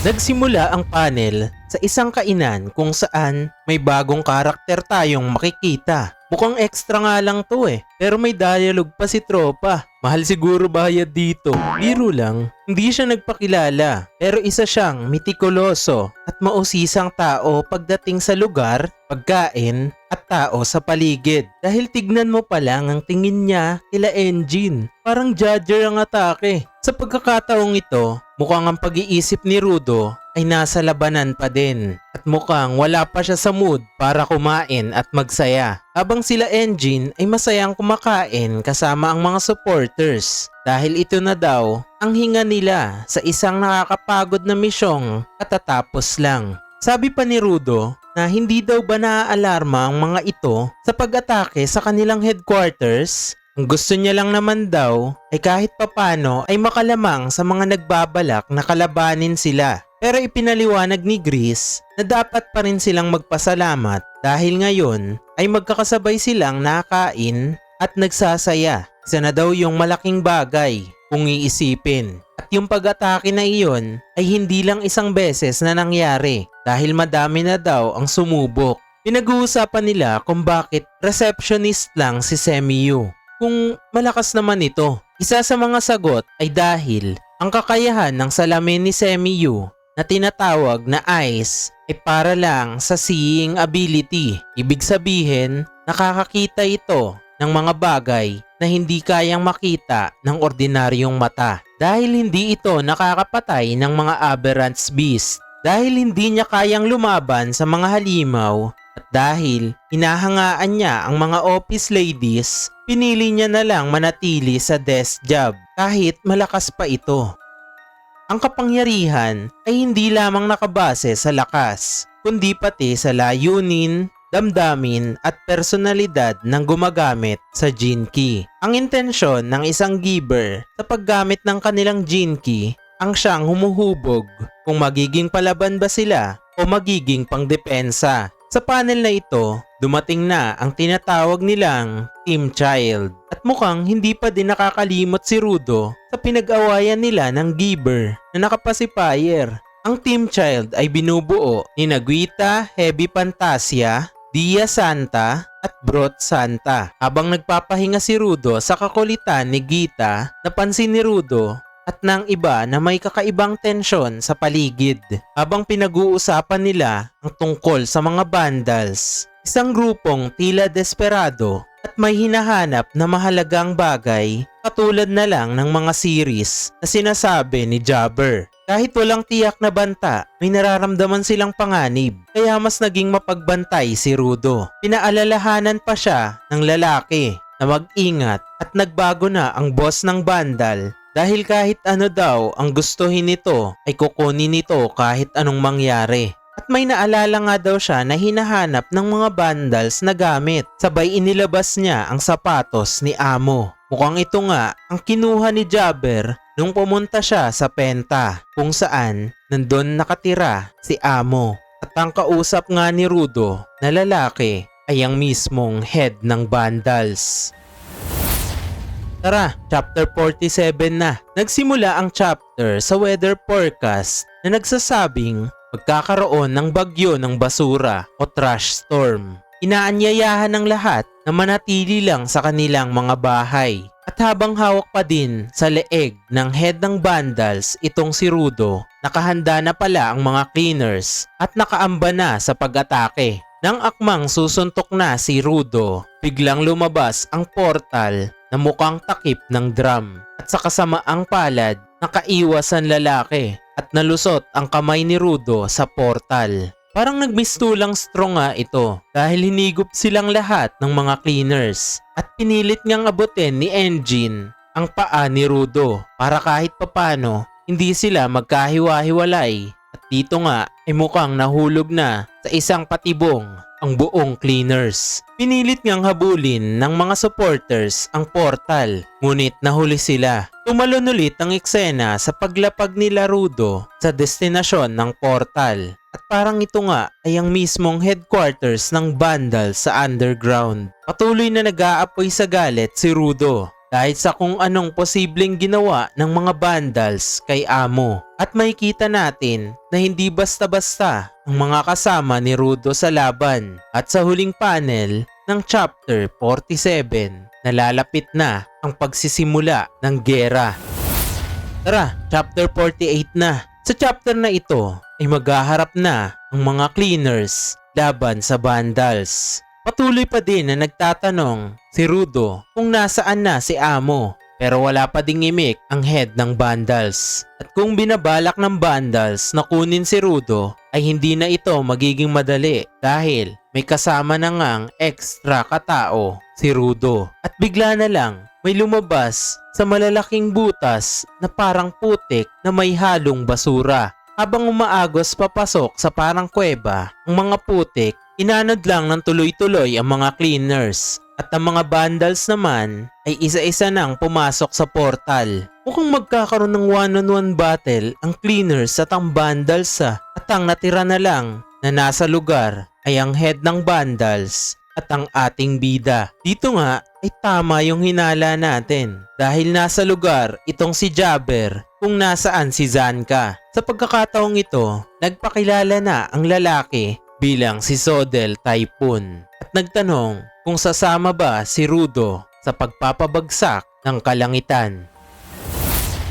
Nagsimula ang panel sa isang kainan kung saan may bagong karakter tayong makikita. Mukhang extra nga lang to eh. Pero may dialogue pa si tropa. Mahal siguro bayad dito. Biro lang, hindi siya nagpakilala. Pero isa siyang mitikuloso at mausisang tao pagdating sa lugar, pagkain, at tao sa paligid. Dahil tignan mo pa lang ang tingin niya kila Engine. Parang judger ang atake. Sa pagkakataong ito, mukhang ang pag-iisip ni Rudo ay nasa labanan pa din at mukhang wala pa siya sa mood para kumain at magsaya. Habang sila Engine ay masayang kumakain kasama ang mga supporters dahil ito na daw ang hinga nila sa isang nakakapagod na misyong katatapos lang. Sabi pa ni Rudo na hindi daw ba naaalarma ang mga ito sa pag-atake sa kanilang headquarters ang gusto niya lang naman daw ay kahit papano ay makalamang sa mga nagbabalak na kalabanin sila. Pero ipinaliwanag ni Gris na dapat pa rin silang magpasalamat dahil ngayon ay magkakasabay silang nakain at nagsasaya. Isa na daw yung malaking bagay kung iisipin. At yung pag-atake na iyon ay hindi lang isang beses na nangyari dahil madami na daw ang sumubok. Pinag-uusapan nila kung bakit receptionist lang si Semiyu kung malakas naman ito. Isa sa mga sagot ay dahil ang kakayahan ng salamin ni Semiyu na tinatawag na ice ay para lang sa seeing ability. Ibig sabihin, nakakakita ito ng mga bagay na hindi kayang makita ng ordinaryong mata. Dahil hindi ito nakakapatay ng mga aberrants beast. Dahil hindi niya kayang lumaban sa mga halimaw at dahil hinahangaan niya ang mga office ladies, pinili niya na lang manatili sa desk job kahit malakas pa ito. Ang kapangyarihan ay hindi lamang nakabase sa lakas, kundi pati sa layunin, damdamin at personalidad ng gumagamit sa gene key. Ang intensyon ng isang giver sa paggamit ng kanilang gene key ang siyang humuhubog kung magiging palaban ba sila o magiging pangdepensa. Sa panel na ito, dumating na ang tinatawag nilang Team Child. At mukhang hindi pa din nakakalimot si Rudo sa pinag-awayan nila ng Giver na nakapasipayer. Ang Team Child ay binubuo ni Naguita, Heavy Fantasia, Dia Santa at Brot Santa. Habang nagpapahinga si Rudo sa kakulitan ni Gita, napansin ni Rudo at ng iba na may kakaibang tensyon sa paligid habang pinag-uusapan nila ang tungkol sa mga vandals. Isang grupong tila desperado at may hinahanap na mahalagang bagay katulad na lang ng mga series na sinasabi ni Jabber. Kahit walang tiyak na banta, may nararamdaman silang panganib. Kaya mas naging mapagbantay si Rudo. Pinaalalahanan pa siya ng lalaki na mag-ingat at nagbago na ang boss ng bandal dahil kahit ano daw ang gustuhin nito ay kukunin nito kahit anong mangyari. At may naalala nga daw siya na hinahanap ng mga vandals na gamit. Sabay inilabas niya ang sapatos ni Amo. Mukhang ito nga ang kinuha ni Jabber nung pumunta siya sa Penta kung saan nandun nakatira si Amo. At ang kausap nga ni Rudo na lalaki ay ang mismong head ng vandals. Tara, chapter 47 na. Nagsimula ang chapter sa weather forecast na nagsasabing magkakaroon ng bagyo ng basura o trash storm. Inaanyayahan ng lahat na manatili lang sa kanilang mga bahay. At habang hawak pa din sa leeg ng head ng vandals itong si Rudo, nakahanda na pala ang mga cleaners at nakaamba na sa pag-atake. Nang akmang susuntok na si Rudo, biglang lumabas ang portal na mukhang takip ng drum. At sa kasamaang palad, nakaiwas ang lalaki at nalusot ang kamay ni Rudo sa portal. Parang nagmistulang strong nga ito dahil hinigop silang lahat ng mga cleaners at pinilit ngang abutin ni Engine ang paa ni Rudo para kahit papano hindi sila magkahiwa-hiwalay at dito nga ay mukhang nahulog na sa isang patibong ang buong cleaners. Pinilit ngang habulin ng mga supporters ang portal, ngunit nahuli sila. Tumalon ulit ang eksena sa paglapag nila Rudo sa destinasyon ng portal. At parang ito nga ay ang mismong headquarters ng Vandal sa underground. Patuloy na nag-aapoy sa galit si Rudo dahil sa kung anong posibleng ginawa ng mga vandals kay Amo. At makikita natin na hindi basta-basta ang mga kasama ni Rudo sa laban. At sa huling panel ng chapter 47, nalalapit na ang pagsisimula ng gera. Tara, chapter 48 na. Sa chapter na ito ay maghaharap na ang mga cleaners laban sa vandals. Patuloy pa din na nagtatanong si Rudo kung nasaan na si Amo pero wala pa ding imik ang head ng vandals. At kung binabalak ng vandals na kunin si Rudo ay hindi na ito magiging madali dahil may kasama na ngang extra katao si Rudo. At bigla na lang may lumabas sa malalaking butas na parang putik na may halong basura. Habang umaagos papasok sa parang kuweba, ang mga putik, inanod lang ng tuloy-tuloy ang mga cleaners. At ang mga vandals naman ay isa-isa nang pumasok sa portal. Mukhang magkakaroon ng one-on-one battle ang cleaners at ang vandals ah. At ang natira na lang na nasa lugar ay ang head ng vandals at ang ating bida. Dito nga ay tama yung hinala natin dahil nasa lugar itong si Jabber kung nasaan si Zanka. Sa pagkakataong ito, nagpakilala na ang lalaki bilang si Sodel Typhoon at nagtanong kung sasama ba si Rudo sa pagpapabagsak ng kalangitan.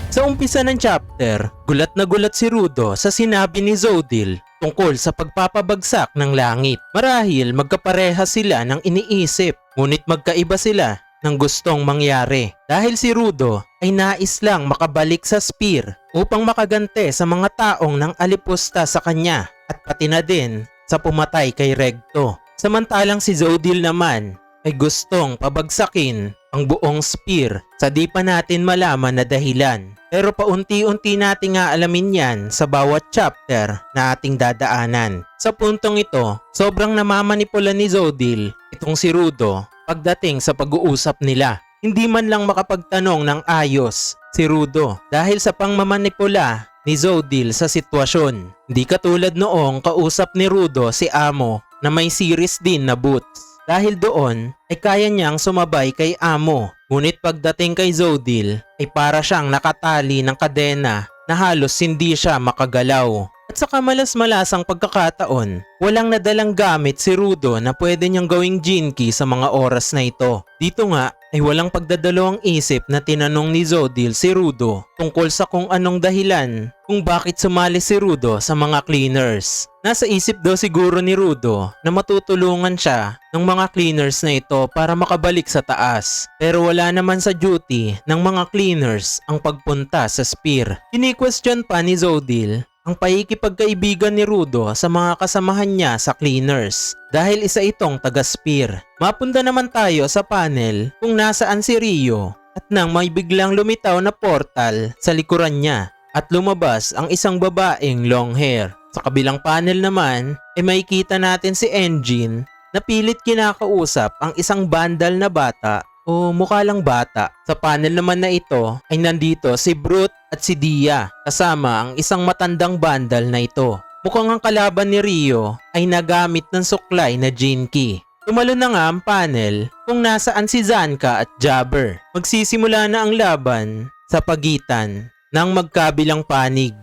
Sa umpisa ng chapter, gulat na gulat si Rudo sa sinabi ni Zodil tungkol sa pagpapabagsak ng langit. Marahil magkapareha sila ng iniisip, ngunit magkaiba sila ng gustong mangyari. Dahil si Rudo ay nais lang makabalik sa spear upang makagante sa mga taong nang alipusta sa kanya at pati na din sa pumatay kay Regto. Samantalang si Zodil naman ay gustong pabagsakin ang buong spear sa di pa natin malaman na dahilan. Pero paunti-unti nating aalamin yan sa bawat chapter na ating dadaanan. Sa puntong ito, sobrang namamanipula ni Zodil itong si Rudo pagdating sa pag-uusap nila. Hindi man lang makapagtanong ng ayos si Rudo dahil sa pangmamanipula ni Zodil sa sitwasyon. Hindi katulad noong kausap ni Rudo si Amo na may series din na boots. Dahil doon ay kaya niyang sumabay kay Amo. Ngunit pagdating kay Zodil ay para siyang nakatali ng kadena na halos hindi siya makagalaw. At sa kamalas-malasang pagkakataon, walang nadalang gamit si Rudo na pwede niyang gawing Jinki sa mga oras na ito. Dito nga ay walang pagdadalawang isip na tinanong ni Zodil si Rudo tungkol sa kung anong dahilan kung bakit sumali si Rudo sa mga cleaners. Nasa isip daw siguro ni Rudo na matutulungan siya ng mga cleaners na ito para makabalik sa taas. Pero wala naman sa duty ng mga cleaners ang pagpunta sa spear. Ini-question pa ni Zodil ang paikipagkaibigan ni Rudo sa mga kasamahan niya sa cleaners dahil isa itong taga-spear. Mapunta naman tayo sa panel kung nasaan si Rio at nang may biglang lumitaw na portal sa likuran niya at lumabas ang isang babaeng long hair. Sa kabilang panel naman ay makikita natin si Engine na pilit kinakausap ang isang bandal na bata o mukha lang bata. Sa panel naman na ito ay nandito si Brute at si Dia kasama ang isang matandang bandal na ito. Mukhang ang kalaban ni Rio ay nagamit ng suklay na Jinki. Tumalo na nga ang panel kung nasaan si Zanka at Jabber. Magsisimula na ang laban sa pagitan ng magkabilang panig.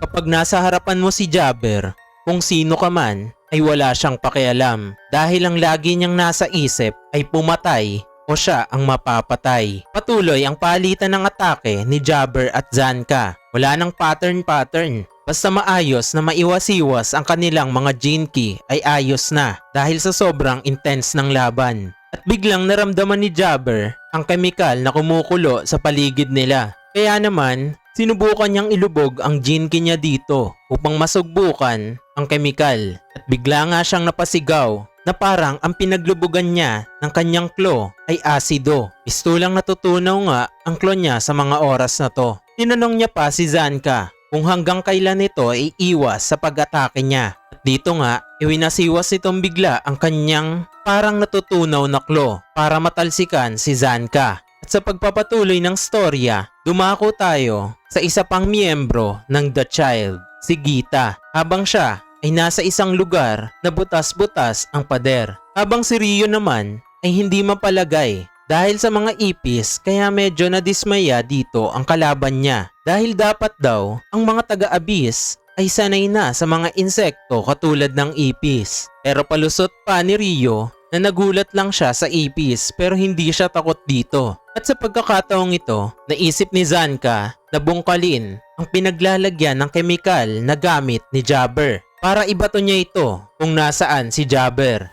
Kapag nasa harapan mo si Jabber, kung sino ka man, ay wala siyang pakialam dahil ang lagi niyang nasa isip ay pumatay o siya ang mapapatay. Patuloy ang palitan ng atake ni Jabber at Zanka. Wala nang pattern-pattern. Basta maayos na maiwas-iwas ang kanilang mga Jinki ay ayos na dahil sa sobrang intense ng laban. At biglang naramdaman ni Jabber ang kemikal na kumukulo sa paligid nila. Kaya naman, sinubukan niyang ilubog ang Jinki niya dito upang masugbukan ang kemikal. At bigla nga siyang napasigaw na parang ang pinaglubugan niya ng kanyang klo ay asido. Pistulang natutunaw nga ang klo niya sa mga oras na to. Tinanong niya pa si Zanka kung hanggang kailan ito ay iwas sa pag-atake niya. At dito nga, iwinasiwas nitong bigla ang kanyang parang natutunaw na klo para matalsikan si Zanka. At sa pagpapatuloy ng storya, dumako tayo sa isa pang miyembro ng The Child, si Gita, habang siya ay nasa isang lugar na butas-butas ang pader. Habang si Rio naman ay hindi mapalagay dahil sa mga ipis kaya medyo nadismaya dito ang kalaban niya. Dahil dapat daw ang mga taga-abis ay sanay na sa mga insekto katulad ng ipis. Pero palusot pa ni Rio na nagulat lang siya sa ipis pero hindi siya takot dito. At sa pagkakataong ito, naisip ni Zanka na bungkalin ang pinaglalagyan ng kemikal na gamit ni Jabber para ibato niya ito kung nasaan si Jabber.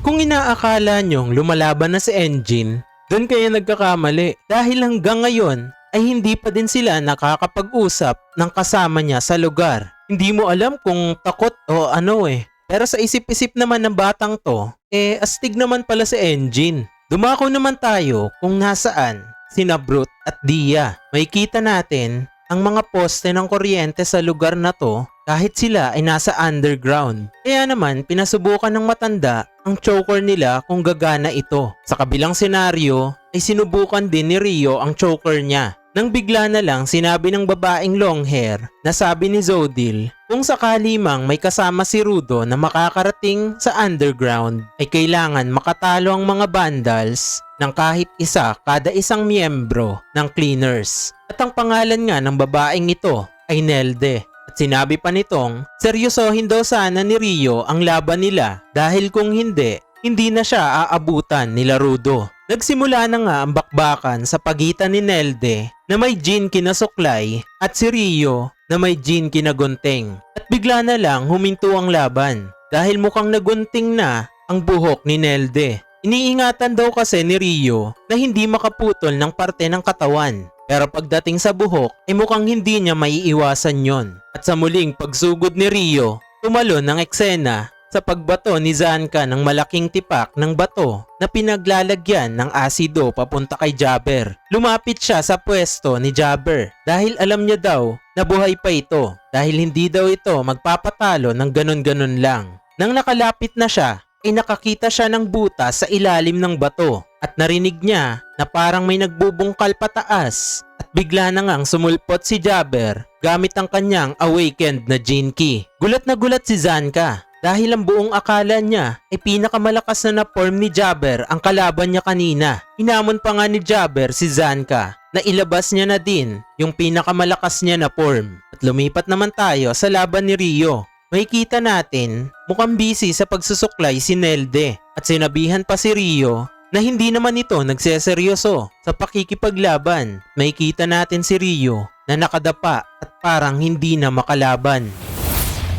Kung inaakala nyong lumalaban na si Engine, doon kayo nagkakamali dahil hanggang ngayon ay hindi pa din sila nakakapag-usap ng kasama niya sa lugar. Hindi mo alam kung takot o ano eh. Pero sa isip-isip naman ng batang to, eh astig naman pala si Engine. Dumako naman tayo kung nasaan sina Brute at Dia. May kita natin ang mga poste ng kuryente sa lugar na to kahit sila ay nasa underground. Kaya naman pinasubukan ng matanda ang choker nila kung gagana ito. Sa kabilang senaryo ay sinubukan din ni Rio ang choker niya. Nang bigla na lang sinabi ng babaeng long hair na sabi ni Zodil kung sakali mang may kasama si Rudo na makakarating sa underground ay kailangan makatalo ang mga vandals ng kahit isa kada isang miyembro ng cleaners. At ang pangalan nga ng babaeng ito ay Nelde. Sinabi pa nitong, seryosohin daw sana ni Rio ang laban nila dahil kung hindi, hindi na siya aabutan nila Rudo. Nagsimula na nga ang bakbakan sa pagitan ni Nelde na may Jean kinasuklay at si Rio na may Jean kinagunting. At bigla na lang huminto ang laban dahil mukhang nagunting na ang buhok ni Nelde. Iniingatan daw kasi ni Rio na hindi makaputol ng parte ng katawan. Pero pagdating sa buhok, ay mukhang hindi niya maiiwasan yon. At sa muling pagsugod ni Rio, tumalon ng eksena sa pagbato ni Zanka ng malaking tipak ng bato na pinaglalagyan ng asido papunta kay Jabber. Lumapit siya sa pwesto ni Jabber dahil alam niya daw na buhay pa ito dahil hindi daw ito magpapatalo ng ganon-ganon lang. Nang nakalapit na siya, ay nakakita siya ng butas sa ilalim ng bato at narinig niya na parang may nagbubungkal pataas at bigla na ngang sumulpot si Jabber gamit ang kanyang awakened na Key. Gulat na gulat si Zanka dahil ang buong akala niya ay pinakamalakas na na-form ni Jabber ang kalaban niya kanina. Hinamon pa nga ni Jabber si Zanka na ilabas niya na din yung pinakamalakas niya na form. At lumipat naman tayo sa laban ni Rio. Makikita natin mukhang busy sa pagsusuklay si Nelde at sinabihan pa si Rio na hindi naman ito nagseseryoso sa pakikipaglaban. Makikita natin si Rio na nakadapa at parang hindi na makalaban.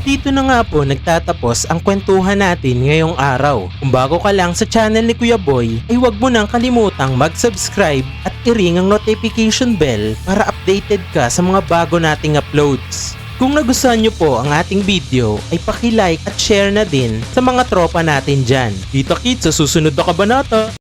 Dito na nga po nagtatapos ang kwentuhan natin ngayong araw. Kung bago ka lang sa channel ni Kuya Boy, ay huwag mo nang kalimutang mag-subscribe at i-ring ang notification bell para updated ka sa mga bago nating uploads. Kung nagustuhan nyo po ang ating video, ay paki-like at share na din sa mga tropa natin dyan. Kita kits sa susunod na kabanata!